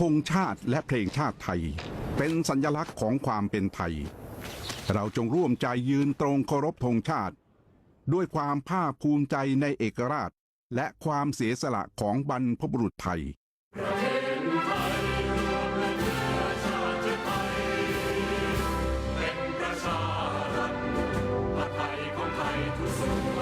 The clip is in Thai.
ธงชาติและเพลงชาติไทย เป็นสัญลักษณ์ของความเป็นไทย เราจงร่วมใจยืนตรงเคารพธงชาติ ด้วยความภาคภูมิใจในเอกราช และความเสียสละของบรรพบุรุษไทยประชารัฐปไตยของไทยทุกส่วน